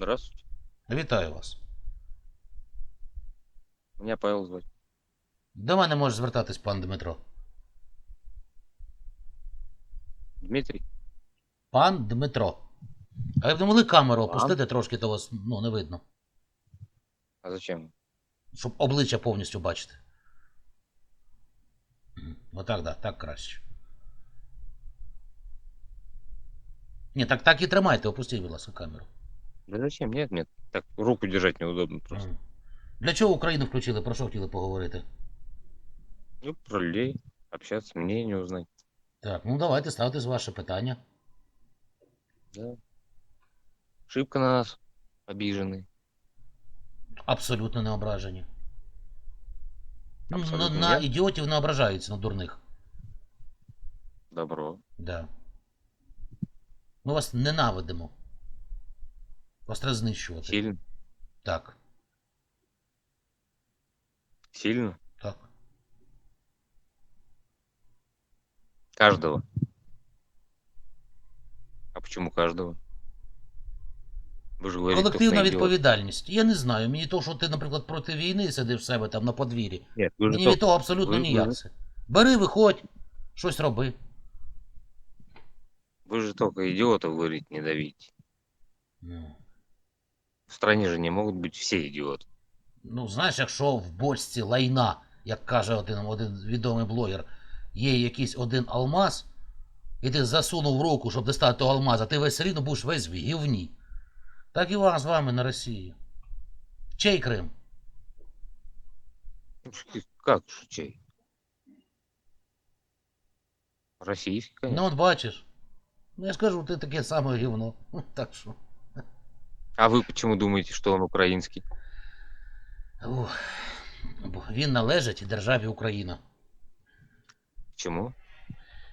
Здравствуйте. Вітаю вас. Меня Павел звать. До мене може звертатись пан Дмитро. Дмитрий? Пан Дмитро. А ви б не могли камеру Пан? опустити трошки, то вас ну, не видно. А зачем? Щоб обличчя повністю бачити. Мгм. Отак, да, так краще. Ні, так, так і тримайте, опустіть, будь ласка, камеру. Да зачем? Нет, нет. Так руку держать неудобно просто. Для чого Україну включили? Про що хотіли поговорити? Ну, про людей. Общаться, мнение узнать. Так, ну давайте ставте ваше питання. Да. Шибко на нас обижены. Абсолютно не ображені. Ну, на, Абсолютно на ні. ідіотів не ображаються, на дурних. Добро. Да. Ми вас ненавидимо. Вас треба знищувати. Сильно? Так, Сильно? так. Каждого. А почему каждого? Вы же говорите, только Колективна на идиот. відповідальність. Я не знаю. Мені то, що ти, наприклад, проти війни сидиш в себе там на подвір'ї. Нет, вы же, Мені только, від того абсолютно ви- ви- ніяк це. Бери, виходь, щось роби. вы же только идиотов говорите, не давите. Ну, В стране же не могут быть все идиоты. Ну, знаєш, якщо в бочці лайна, як каже один, один відомий блогер, є якийсь один алмаз, і ти засунув руку, щоб достати того алмаза, ти весь рівно будеш весь в гівні. Так і вам з вами на Росії. Чей Крим? Ну, Как же чей? Российский, конечно. Ну, от бачиш. Ну, я скажу, ти таке саме гівно. Так що. А вы почему думаете, что он украинский? Ух. Бо Він належить державі Україна. Почему?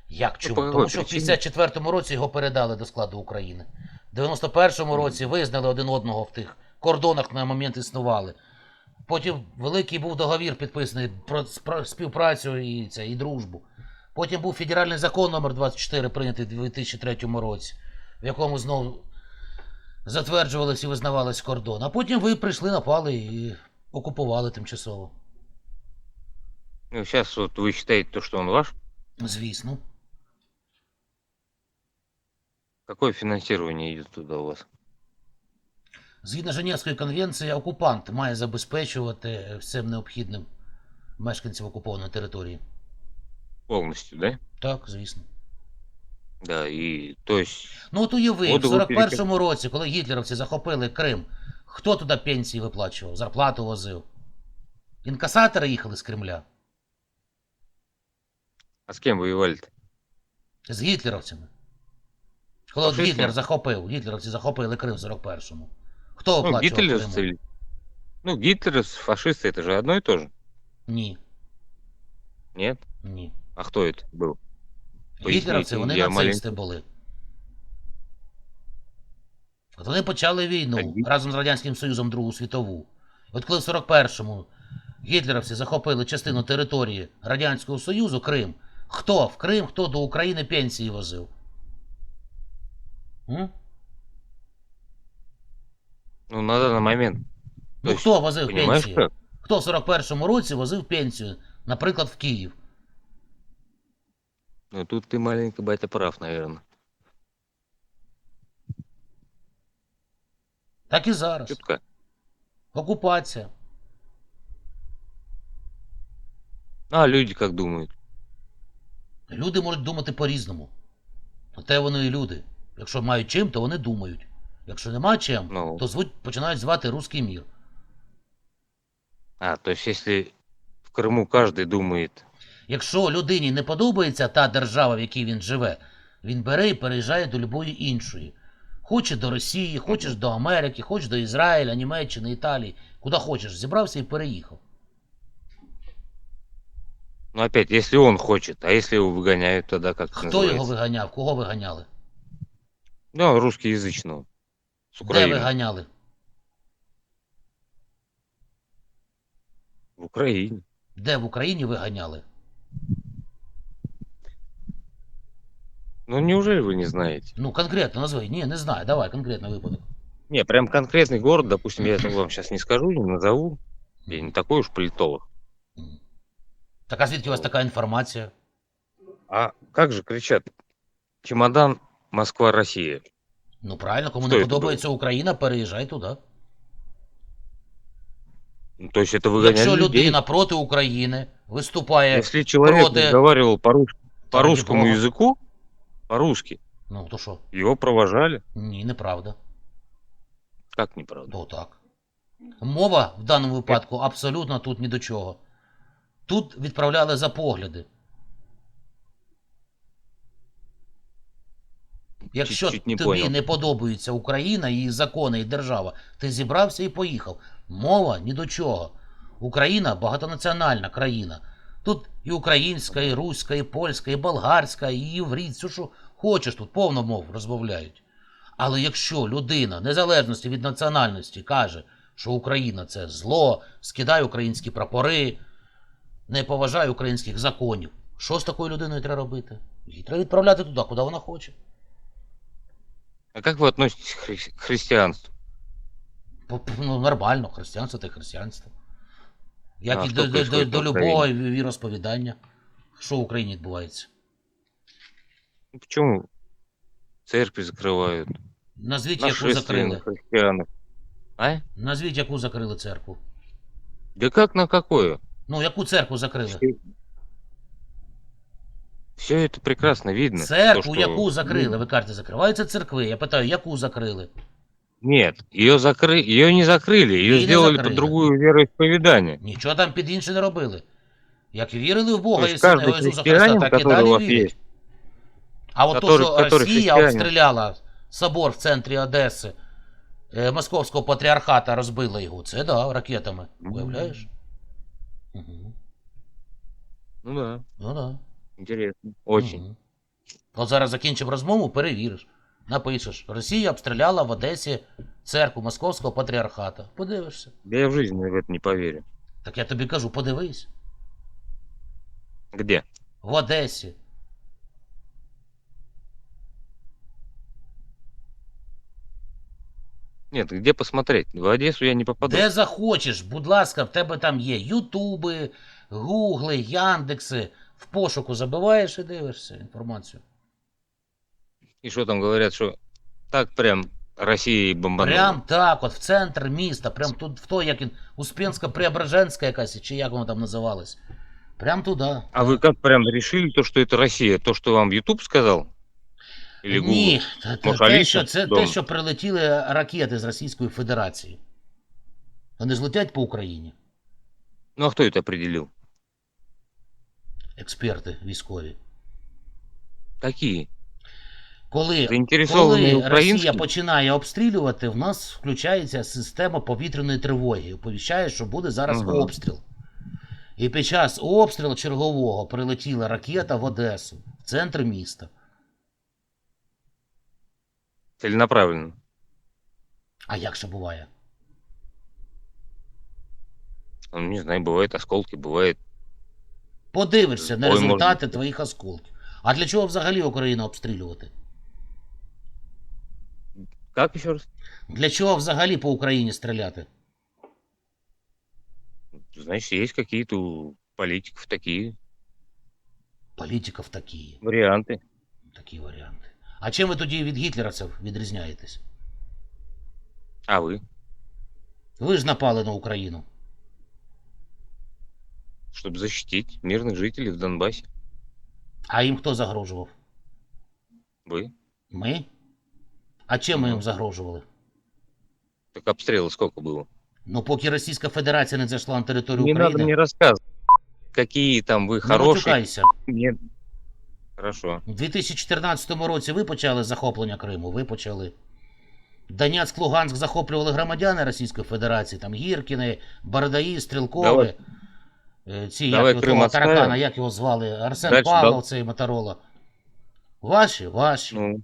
Як чому? по Тому що в причині? 54-му році його передали до складу України. В 91-му році визнали один одного в тих кордонах на момент існували. Потім великий був договір підписаний про співпрацю і, це, і дружбу. Потім був федеральний закон номер 24 прийнятий в 2003 році, в якому знову затверджувалися і визнавались кордон. А потім ви прийшли, напали і окупували тимчасово. Ну, сейчас вот вы считаете то, что он ваш? Звісно. Какое финансирование идет туда у вас? Згідно Женевської конвенції, окупант має забезпечувати всім необхідним мешканців окупованої території. Полностью, да? Так, звісно. Да, и то есть... Ну от уяви, в Воду ви 41-му році, коли гітлерівці захопили Крим, хто туди пенсії виплачував, зарплату возив? Інкасатори їхали з Кремля А с кем воевали-то? з гітлерівцями. Коли от Фашистами? Гітлер захопив, гітлерівці захопили Крим в 41-му. Хто Ну, оплачував гитлеровцы Криму? или... Ну, гитлеровцы, фашисты, это же одно и то же. Ні, Нет? ні. А кто это был? Поясніть, Гітлерівці, вони я нацисти були. От вони почали війну разом з Радянським Союзом Другу світову. От коли в 41-му гітлерівці захопили частину території Радянського Союзу, Крим, хто в Крим, хто до України пенсії возив? М? Ну, на данный момент. Ну хто возив Понимаешь пенсію? как? Хто в 41-му році возив пенсію, наприклад, в Київ? Ну, тут ты маленький батя прав, наверное. Так і зараз. Чутка. Окупація. А люди как думают? Люди можуть думати по-різному. Те вони і люди. Якщо мають чим, то вони думають. Якщо нема чим, Ну. то звуть, починають звати руський мір. А, то есть если в Крыму каждый думает, Якщо людині не подобається та держава, в якій він живе, він бере і переїжджає до любої іншої. Хоче до Росії, хочеш до Америки, хочеш до Ізраїля, Німеччини, Італії, куди хочеш, зібрався і переїхав. ну опять, если он хочет, а если его выгоняют, тогда как это Хто його называется? виганяв? Кого виганяли? Ну, русскоязычного. С Де Украины. виганяли? В Украине. Де в Україні виганяли? Ну, неужели вы не знаете? Ну, конкретно назви. Ні, не знаю. Давай, конкретно випадок. Не, прям конкретный город, допустим, я это вам сейчас не скажу, не назову. Я не такой уж политолог. М. Так а звідки у вас така інформація? А как же кричат? Чемодан, Москва, Россия. Ну правильно, кому Хто не це подобається Україна, переїжджай туди. Ну, То есть это выгоняли Якщо людей. людина проти України виступає, Если человек проти- разговаривал по, рус- по ради русскому Бога. языку, по-русски, ну то що? его провожали. Ні, неправда. Как неправда? То так. Мова в даному випадку абсолютно тут ні до чого. Тут відправляли за погляди. Якщо Чуть-чуть не тобі понял. не подобається Україна, її закони і держава, ти зібрався і поїхав. Мова ні до чого. Україна багатонаціональна країна. Тут і українська, і руська, і польська, і болгарська, і єврит, все, що хочеш тут, повно мов розмовляють. Але якщо людина, незалежності від національності, каже, що Україна це зло, скидає українські прапори, не поважає українських законів, що з такою людиною треба робити? Її треба відправляти туди, куди вона хоче. А как вы относитесь к хри- по- Ну, нормально, християнство це християнство. Як і до, до, до, до любого віросповідання. Що в Україні відбувається? Почему церкви закрывают? Назвіть, яку закрили. христианов. А? Назвіть, яку закрили церкву. Да как на какое? Ну, яку церкву закрили? Все это прекрасно видно. Церкву, то, что- яку закрили? Ви кажете, закриваються церкви. Я питаю, яку закрили? Нет, ее закры... ее не закрыли, ее Её не сделали закрыли. под другую вероисповедание. Нічого там під інше не робили. Як вірили в Бога То і есть Сина каждый Ісуса христианин, Христа, так і который у далі вас вірять. есть, А от то, Который- що который Росія христианин. обстріляла собор в центрі Одеси, е, Московського патріархата розбила його, це да, ракетами. Мгм. Уявляєш? Угу. ну да, Ну да. интересно, очень. Мгм. От зараз закінчив розмову, перевіриш. Напишеш. Росія обстріляла в Одесі церкву Московського патріархата. Подивишся. Да я в жизни в это не поверю. Так я тобі кажу, подивись. Где? В Одесі. Нет, где посмотреть? В Одессу я не попаду. Де захочеш, будь ласка, в тебе там є Ютуби, Гугли, Яндекси. В пошуку забиваєш і дивишся інформацію. И что там говорят, что так прям Россия и бомбанула. Прям так, от в центр міста, прям тут в то, як він, Успенська Преображенська якась, чи як воно там називалось. Прям туди. А вы как прям решили то, что это Россия? То, что вам YouTube сказал? Или Google? Ні, те, те, Може, те, Аліса що, це вдома? те, що прилетіли ракети з Російської Федерації. Вони ж летять по Україні, Ну а кто это определил? експерти військові. Какие? Коли, Заинтересованные коли Росія украинские? починає обстрілювати, в нас включається система повітряної тривоги. Оповіщає, що буде зараз Ага. обстріл. І під час обстрілу чергового прилетіла ракета в Одесу, в центр міста. Целенаправленно. А як ще буває? Ну, не знаю, бывает осколки, бывает. Подивишся на Ой, результати твоїх осколків. А для чого взагалі Україну обстрілювати? Как еще раз? Для чого взагалі по Україні стріляти? Значит, есть какие-то у политиков такие Політиків такі, варианты. такі варіанти. А чим ви тоді від гітлерівців відрізняєтесь? А вы? Ви ж напали на Україну. Чтобы защитить мирных жителей в Донбассе. А їм хто загрожував? Вы? Ми? А чим ми їм загрожували? Так обстрелы сколько было? Ну, поки Російська Федерація не зайшла на територію Не надо України, мне рассказывать, какие там вы не хорошие. матюкайся. Нет. Хорошо. У 2014 році ви почали захоплення Криму, ви почали. Донецьк, Луганськ захоплювали громадяни Російської Федерації, там Гіркіни, Бардаї, Стрілкові. Давай. Е, Ці, Давай як його Крим того оставимо. таракана, як його звали? Арсен Дальше, Павлов, да. цей Моторола. Ваші, ваші. Ну,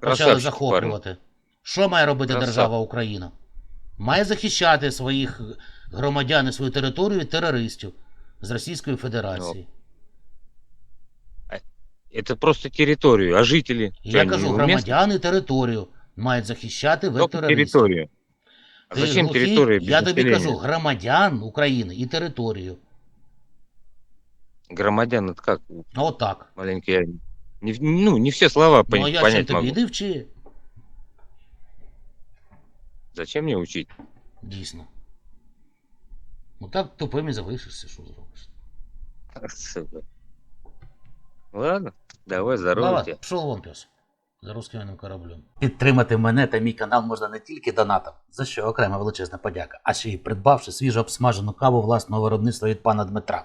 почали захоплювати. Що має робити Красав. держава Україна? Має захищати своїх громадян і свою територію від терористів з Російської Федерації. это просто территорию, а жители? Я кажу, не громадян і територію. мають захищати Только терористів. территорию. А Ти зачем глухий? территория без Я тобі кажу, громадян України і територію. Громадян, это как Ну, Отак. маленький я не, ну, не все слова Ну, а пон- я чим понять тобі? могу. Іди вчи. Зачем мне учить? Дійсно. Ну так тупим і залишишся, що зробиш. Сука. Ладно, давай здоровья Давай, пішов вон пес. За русським кораблем. Підтримати мене та мій канал можна не тільки донатом, за що окрема величезна подяка, а ще й придбавши свіжо обсмажену каву власного виробництва від пана Дмитра.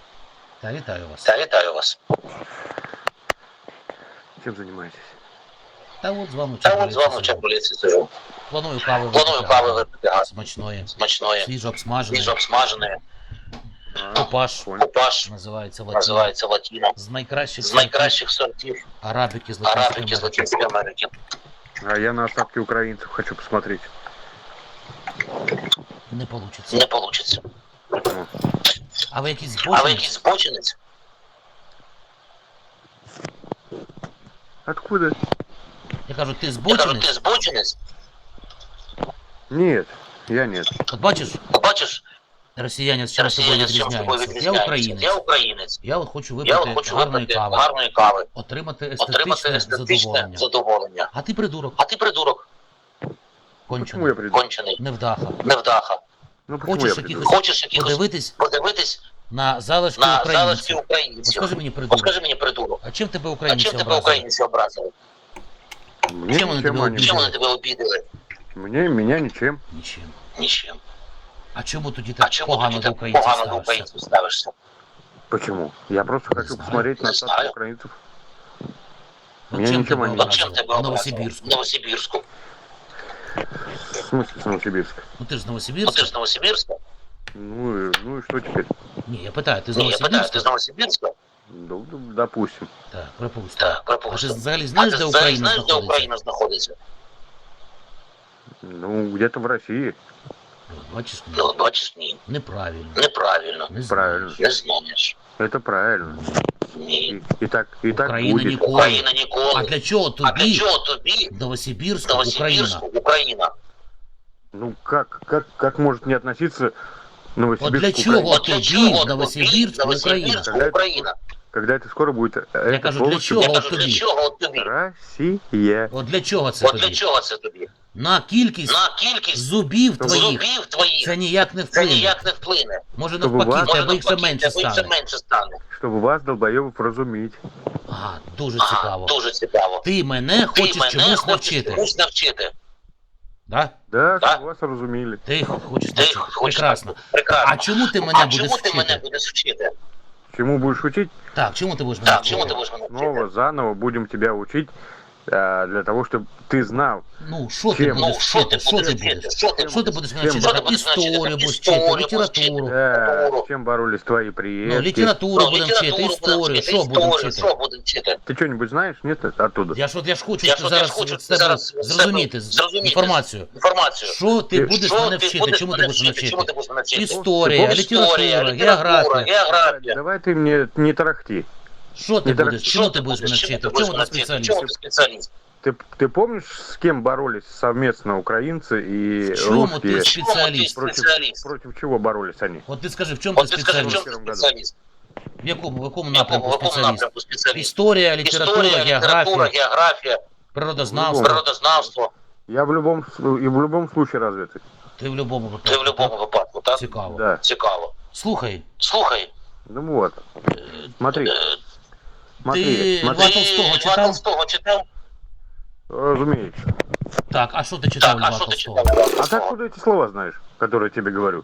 Та вітаю вас. Та вітаю вас. Чем занимаетесь? Та от з вами Та от з вами в сижу. Планую кави Планую кави випити Смачної, смачної, свіжо обсмаженої. свіжо обсмаженої. Купаж Понял. Купаж називається латіна. називається латіно. З найкращих З найкращих сортів арабіки з Латинської арабіки з Америки. Латинської Америки. А я на остатки украинцев хочу посмотреть. Не вийде. Не вийде. А ви якийсь А ви збочинець? якийсь збочинець? Откуда? Я кажу, ти Я кажу, ти збочинець? збочинець? Нет, я нет. От бачиш, Бачиш, росіяни з чим собою росіяни з чим собою відрізняються. Я відрізняються. українець. Я українець. Я от хочу Я випити от хочу гарної випити кави, гарної кави, отримати отримати естетичне естетичне задоволення. задоволення. А ти придурок, А ти придурок, кончений, я приду? кончений, невдаха. невдаха. Ну почему Хочешь я приду? каких-то- Хочеш якихось Подивитись подивитись на залишки на залишки українців. От українців? скажи мені, От придурок, скажи мені, придурок, а чим тебе а українці чим тебе образили? українці образили? Мне Чем он ничем они- убил? Чим вони тебе обідали? Мне, меня ничем. Нічим. Нічим. А чому тоді А так чому погано тоді до так українців погано до ставишся? українців ставишся? Почему? Я просто Не хочу знаю, посмотреть на не остатки знаю. украинцев. От Меня чим ничем тебе От чим образили? тебе В образили? Новосибірську. В Новосибірську. В смысле с Новосибирска? Ну ти ж з Ну ти Новосибірська? ж з Новосибірська? Ну и, ну и что теперь? Ні, я питаю, ти з Ні, я питаю, ти з Новосибірська? Новосибірська? Ну, ну, допустим. Так, припустимо. Так, А ти припустимо. взагалі А знаєш, ти де взагалі Україна знаєш, де знаходиться? Україна знаходиться? Ну, где-то в России. От Бачиш, ні. Ну, от бачиш, ні. неправильно. Неправильно. Не Правильно. знаєш. Не знаєш. Это правильно. Ні. И, и так, и так Украина будет. никуда. Україна А ніколи. для чого А для тобі чого тобі Новосибірськ, Україна? Новосибірську Україна? Ну как, как, как может не относиться Вот Новосибирск для к чего Украине? От для тобі чого Новосибірськ, тобі Україна? Новосибірську Україна? Когда это скоро будет? Это кажу, для полностью чого? Я от кажу, для тобі? чого от тобі? Россия. От для чого це От для тобі? чого це тобі? На кількість На кількість зубів твоїх зубів твоїх це ніяк не це вплине. ніяк не вплине. Може Щоб у навпаки, вас- в Може, тебе їх все навпаки, менше тебе їх все стане. менше стане. Чтобы вас, долбоебов, разуметь. Ага, дуже Ага, цікаво. дуже цікаво. Ти мене Ти хочеш мене чомусь хочеш навчити. чомусь навчити. Да? Да, Да? чтобы вас разумели. Ти хочеш Ти навчити. хочеш Прекрасно. Прекрасно. А чому ти мене а будеш чому ти мене вчити? будеш вчити? Чему будешь учить? Так, чому ти будеш мене Так, чему ты будешь меня? Снова заново будем тебя учить для того, чтобы ты знал. Ну, що ти Чим? будеш Ну, що ти вчити? Що будеш ти вчити? будеш? Що ти Що ти будеш? будеш мене Чим? вчити? Що ти Так, будеш мене історію вчити? будеш вчити, Історію будеш літературу. Да, Литературу. с чем боролись твои предки? Ну, літературу Ну, будемо вчити, літературу історію, будемо що вчити, будемо історію, вчити? Що будемо вчити? Ты что-нибудь знаешь? Нет, оттуда? Я ж от я ж хочу Я що ж от- я зараз ж хочу з тебе зараз з тебе зрозуміти з- зрозуміти. інформацію. Інформацію. Що ти Ти- будеш Що мене ти вчити? будеш Чому ти мене будеш мене вчити? Чому ти вчити? будеш мене вчити? Історія, Історія, література, література, географія. географія. Давай ты мне не тарахти. Що ти Не будеш? дорог- Чому Що ти будеш мене Чому вчити? ти В будеш чому мене ти вчити? В спеціаліст? чому ти спеціаліст? Ты, ты помнишь, с кем боролись совместно украинцы и В чому ти русские? В чому ти спеціаліст? Против, специалист? против чего боролись они? От ти скажи, в чому ти От ти скажи, в спеціаліст? чому ти спеціаліст? В якому, в якому В якому, напрямку в якому спеціаліст? напрямку спеціаліст? Історія, література, Історія, література, географія, географія, природознавство. природознавство. Я в любом, с- и в любом случае развитый. Ти в будь-якому Ти в випадку. будь-якому випадку, так? Цікаво. Да. Цікаво. Слухай, Слухай, Ну вот. Смотри, смотри, ти смотри. Льва Толстого Льва читав? Толстого читав? Разумеется. Так, а що ти читав Так, а Льва що ти Толстого? читав? Льва А ты Толстого? откуда эти слова знаешь, которые я тебе говорю?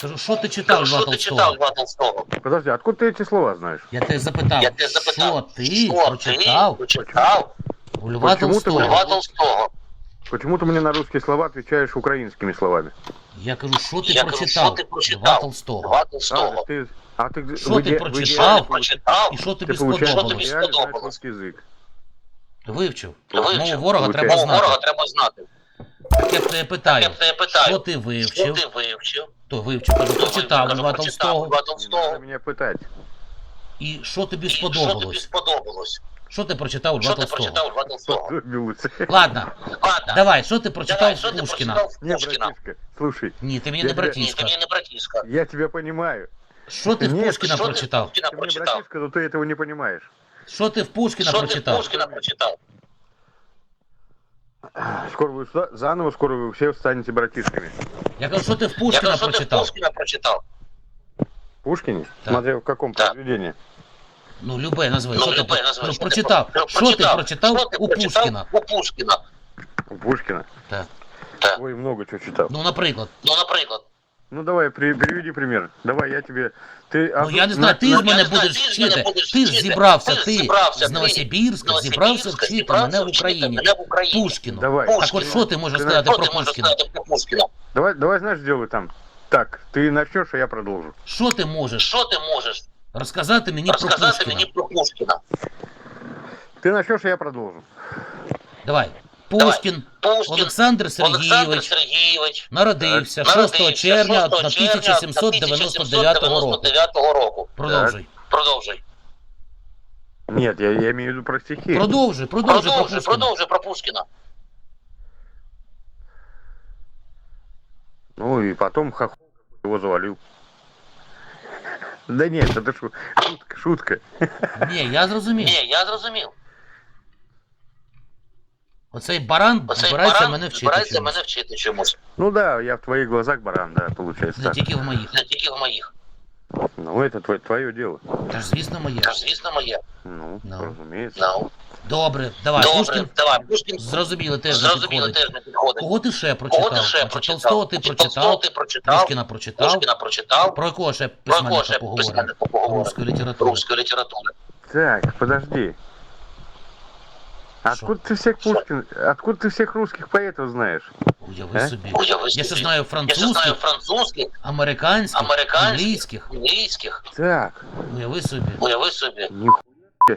Кажу, що ти читав Льва Що ти читав Толстого? Льва Толстого? Подожди, откуда ты эти слова знаешь? Я тебе запитав, Я тебе запитав, що ти що прочитав ти прочитав у Льва Почему ти у Льва Толстого? Льва Толстого? Почему ты мне на русские слова отвечаешь украинскими словами? Я кажу, що ти Я кажу, прочитав? що ти прочитав? Льва Толстого. Два А, Толстого. ты, а ты, Что в ты иде- в прочитал? идеале Ти прочитав? І що тобі Ты, получается, Що в тобі сподобалось? идеале знаешь сподобалось? русский язык. Вивчив. Вивчив. Мову ворога Получається. треба Мову ворога знати. треба знати. Так я б тебе питаю, Я б тебе питаю, що ти Що вивчив? ти вивчив? То вивчив, кажу, Що прочитав вивчив? Льва Кажу, прочитав Толстого. Льва Не Толстого. надо меня пытать. І що тобі І Що тобі сподобалось? сподобалось? Що ти прочитав у Льва Що ти Толстого? прочитав Льва Толстого? Сподобился. Ладно, Ладно. давай, що ти прочитав Давай, що ти Пушкіна? прочитав Не, Пушкіна? братишка, слушай, Ні, ти мені Я не тебе- Ні, братішка. ти мені не братішка. я тебя понимаю. Що ти в Ні, Пушкіна Що ти прочитав? Пушкіна Ты мне прочитав? братишка, но ты этого не понимаешь. Що ти в Пушкіна Що ти прочитав? Пушкіна прочитав? Скоро вы за- заново, скоро вы все станете братишками. Я кажу, що ти в Я Пушкіна кажу, що ти прочитав? Пушкіна прочитав? Пушкине? Так. Смотря в каком Так. произведении. Ну, любе назви. Ну, Що ти любе про- назви, ну, що ти прочитав? про- Що ти прочитав Що ти у прочитав Пушкіна? У Пушкіна. У Пушкина? Так. Так. Ой, много чего читал. Ну, наприклад. Ну, наприклад. Ну давай, при- приведи пример. Давай я тебе... Ты, Ну я не знаю, ти ну, з я мене не знаю, будеш ти з мене вчити. будеш Ти ж вчити. зібрався, Ти ти зібрався, з ти Новосибірська, Новосибірська, зібрався вчити зібрався мене в вчити Україні. Мене в Україні. Пушкіну. Давай. Так от Пушкіну. що ти можеш Ти сказати Що про ти можеш Пушкіна? сказати про Пушкіна? Давай, давай знаешь, сделай там. Так, ты начнешь, а я продолжу. Що ти можеш Що ти можеш розказати мені про розказати Пушкіна? мені про Пушкіна? Ты начнешь, а я продолжу. Давай. Пушкін Пушкін Олександр Олександр Сергійович Сергійович народився 6 народився червня 6 1799 року. 1799 року. Продовжуй. Продовжуй. Нет, я, я имею в виду про стихи. Продовжуй, продовжуй про Продовжуй, Пушкіна. продовжуй про Пушкіна. Ну и потом хохол его завалил. Да нет, это шу- шутка, шутка. Ні, я зрозумів. Ні, я зрозумів. Оцей баран Оцей збирається баран мене вчити. збирається чомусь. мене вчити чомусь. Ну да, я в твоих глазах баран, да, получается Не так. тільки в моїх. Не тільки в моїх. Ну это твое, твое дело. Та ж звісно моє. Та ж, звісно, моє. Ну, Ну. разумеется. Ну, Добре, давай, Добре, Пушкін. давай, Пушкін. Зрозуміло, теж не Зрозуміло, підходить. теж не підходить. Кого ти ще прочитав? Кого ти ще Значить, прочитав? Толстого ти Чи Толстого прочитав, ти прочитав, Пушкіна прочитав. Пушкіна прочитав, Про якого ще про кого письменника ще поговоримо? письменника поговоримо? Русської літератури. Русської літератури. Так, подожди. Откуда ты всех Пушкин, откуда ты всех русских поэтов знаешь? Уяви Е? собі. Уяви Я ще собі. знаю Я ще знаю французьких, французьких, американських, американських, англійських. англійських. Так, Уяви собі. Уяви собі. нихуя.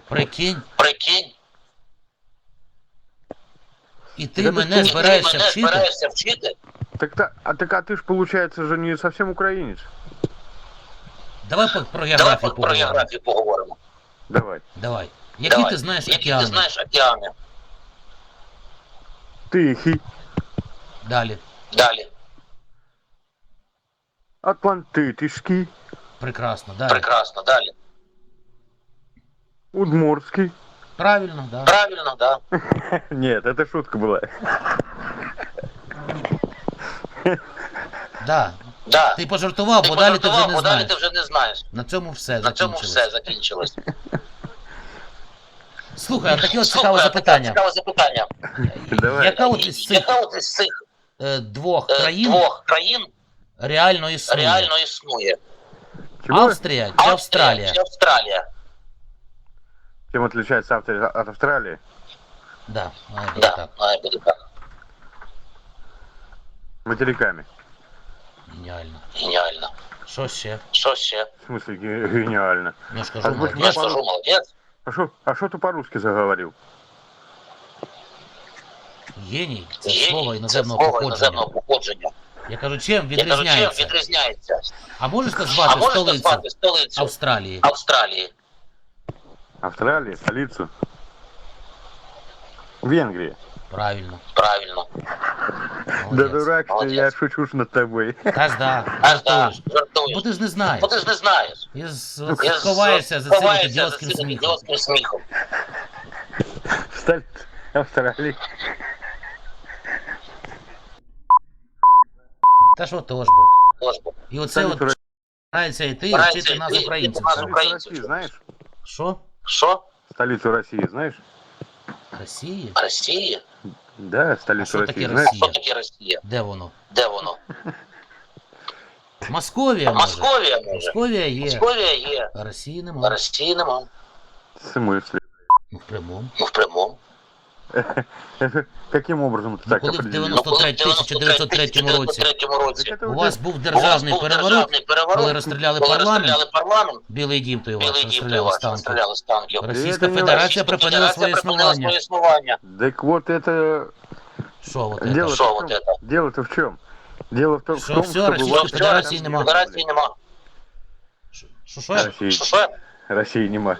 Прикинь. Прикинь, І ти Та ти мене слухай, ти збираєшся мене вчити? збираєшся вчити? Так, та, а так а ты ж получается же не совсем украинец. Давай по- про Давай географію про, про поговоримо. географію поговоримо. Давай. Давай. Які Давай. ти знаєш Які океани? ти знаєш океани? Тихий, Далі. Далі. Атлантический, Прекрасно, далі. Прекрасно, далі. Удмуртский. Правильно, да. Правильно, да. Нет, это шутка была. Да. Да. Ти пожартував, Ти бо далі ти вже пожартував, не бо далі знаєш. ти вже не знаєш. На цьому все На цьому закінчилось. все закінчилось. Слухай, а таке от Слухай, цікаве таке запитання. Цікаве запитання. Давай. Яка от із цих Яка от із цих е, двох е, країн двох країн реально існує? реально існує? Чего? Австрія чи Австралія? Чи Австралія? Чем отличается Австрия от Австралии? Да, має бути Да, так. має бути так. Материками. Геніально. Геніально. Що ще? Що ще? В смысле ге- гениально. Ну ж кажу, А звучить Я молодець. ж кажу, молодець. А что а шо ты по-русски заговорил? Геній це Геній слово це іноземного слово походження. іноземного походження. Я кажу, чим Я кажу, чим відрізняється? відрізняється? А можеш А назвати можеш столицю назвати столицю Австралії? Австралії? Австралия, столицу. Венгрия. Правильно. Правильно. Да Молодець. дурак ты, Молодец. я шучу ж над тобой. Та ж да, Аж да, жартуєш. жартуєш. Бо ти ж не знаєш. Бо ти ж не знаєш. І з- Я ховаєшся за цим ідіотським сміхом. сміхом. Столица Австралии. Та що ж бо. Тож бо. І оце от старається йти і вчити нас українців. России знаешь? Що? Що? Столицу России знаешь? Росії? Росія? Да, А столицу що таке России знаешь? Росія? Що таке Росія? Де воно? Де воно? Московія може. Московія може. Московія є. Московія є. А Росії А нема. Росії нема. В смысле? Ну в прямому. Ну, в прямому. Каким образом ты Ну, так коли в определил? 93 1903 році році Так это у уже- вас був у вас державний був переворот, державний переворот, коли розстріляли коли парламент, розстріляли парламент, Білий дім той ваш Білий дім розстріляли вас з танків. розстріляли з танків. Російська Это не Федерація Російська припинила Федерація своє припинила існування. своє існування. Так вот это... Що от Дело- це? Що от це? Дело-то в чем? Дело в том, Что в том всё, чтобы Российской вас- Федерации нема. Федерації нема. Що, що? России, Що, що? России нема.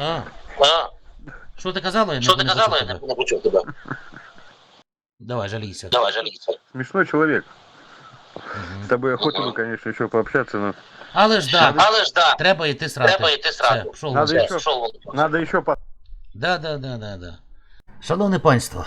А, А, що ти казала? Я Що не- ти не казала? почув Я тебе. не почув тебе. Давай, жалійся. Давай, жалійся. Смешной человек. Мгм. С тобой охота бы, конечно, еще пообщаться, но Але ж да, Але ж да, треба йти срати. треба йти Все, сразу. пішов Надо вон. еще- Пішов вон. надо еще по... Да, да, да, да, да. Шановне панство,